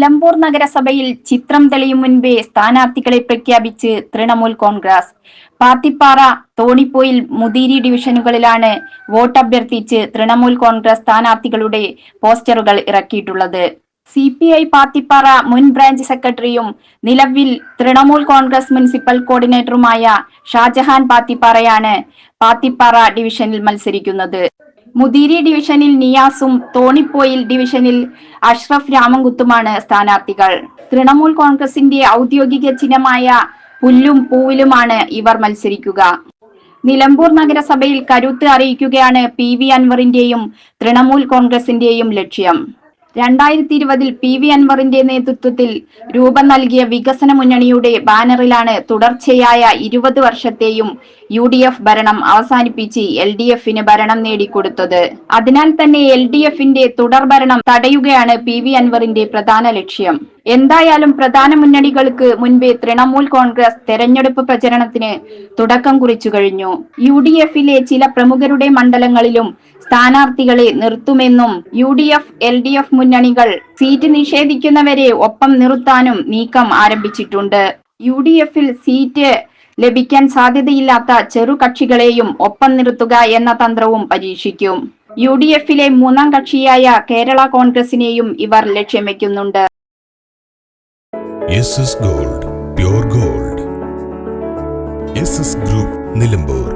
നിലമ്പൂർ നഗരസഭയിൽ ചിത്രം തെളിയും മുൻപേ സ്ഥാനാർത്ഥികളെ പ്രഖ്യാപിച്ച് തൃണമൂൽ കോൺഗ്രസ്. പാത്തിപ്പാറ തോണിപ്പോയിൽ മുതിരി ഡിവിഷനുകളിലാണ് വോട്ട് അഭ്യർത്ഥിച്ച് തൃണമൂൽ കോൺഗ്രസ് സ്ഥാനാർത്ഥികളുടെ പോസ്റ്ററുകൾ ഇറക്കിയിട്ടുള്ളത്. സി പി ഐ പാത്തിപ്പാറ മുൻ ബ്രാഞ്ച് സെക്രട്ടറിയും നിലവിൽ തൃണമൂൽ കോൺഗ്രസ് മുനിസിപ്പൽ കോർഡിനേറ്ററുമായ ഷാജഹാൻ പാത്തിപ്പാറയാണ് പാത്തിപ്പാറ ഡിവിഷനിൽ മത്സരിക്കുന്നത്. മുതിരി ഡിവിഷനിൽ നിയാസും തോണിപ്പോയിൽ ഡിവിഷനിൽ അഷ്റഫ് രാമൻകുത്തുമാണ് സ്ഥാനാർത്ഥികൾ. തൃണമൂൽ കോൺഗ്രസിന്റെ ഔദ്യോഗിക ചിഹ്നമായ പുല്ലും പൂവിലുമാണ് ഇവർ മത്സരിക്കുക. നിലമ്പൂർ നഗരസഭയിൽ കരുത്ത് അറിയിക്കുകയാണ് പി വി അൻവറിന്റെയും തൃണമൂൽ കോൺഗ്രസിന്റെയും ലക്ഷ്യം. രണ്ടായിരത്തി ഇരുപതിൽ പി വി അൻവറിന്റെ നേതൃത്വത്തിൽ രൂപം നൽകിയ വികസന മുന്നണിയുടെ ബാനറിലാണ് തുടർച്ചയായ ഇരുപത് വർഷത്തെയും യു ഡി എഫ് ഭരണം അവസാനിപ്പിച്ച് എൽ ഡി എഫിന് ഭരണം നേടിക്കൊടുത്തത്. അതിനാൽ തന്നെ എൽ ഡി എഫിന്റെ തുടർ ഭരണം തടയുകയാണ് പി വി അൻവറിന്റെ പ്രധാന ലക്ഷ്യം. എന്തായാലും പ്രധാന മുന്നണികൾക്ക് മുൻപേ തൃണമൂൽ കോൺഗ്രസ് തെരഞ്ഞെടുപ്പ് പ്രചരണത്തിന് തുടക്കം കുറിച്ചു കഴിഞ്ഞു. യു ഡി എഫിലെ ചില പ്രമുഖരുടെ മണ്ഡലങ്ങളിലും സ്ഥാനാർത്ഥികളെ നിർത്തുമെന്നും U D F L D F മുന്നണികൾ സീറ്റ് നിഷേധിക്കുന്നവരെ ഒപ്പം നിർത്താനും നീക്കം ആരംഭിച്ചിട്ടുണ്ട്. യു ഡി എഫിൽ സീറ്റ് ലഭിക്കാൻ സാധ്യതയില്ലാത്ത ചെറു കക്ഷികളെയും ഒപ്പം നിർത്തുക എന്ന തന്ത്രവും പരീക്ഷിക്കും. യു ഡി എഫിലെ മൂന്നാം കക്ഷിയായ കേരള കോൺഗ്രസിനെയും ഇവർ ലക്ഷ്യം വെക്കുന്നുണ്ട് ഗോൾഡ് ഗോൾഡ്. ഗ്രൂപ്പ് നിലമ്പൂർ.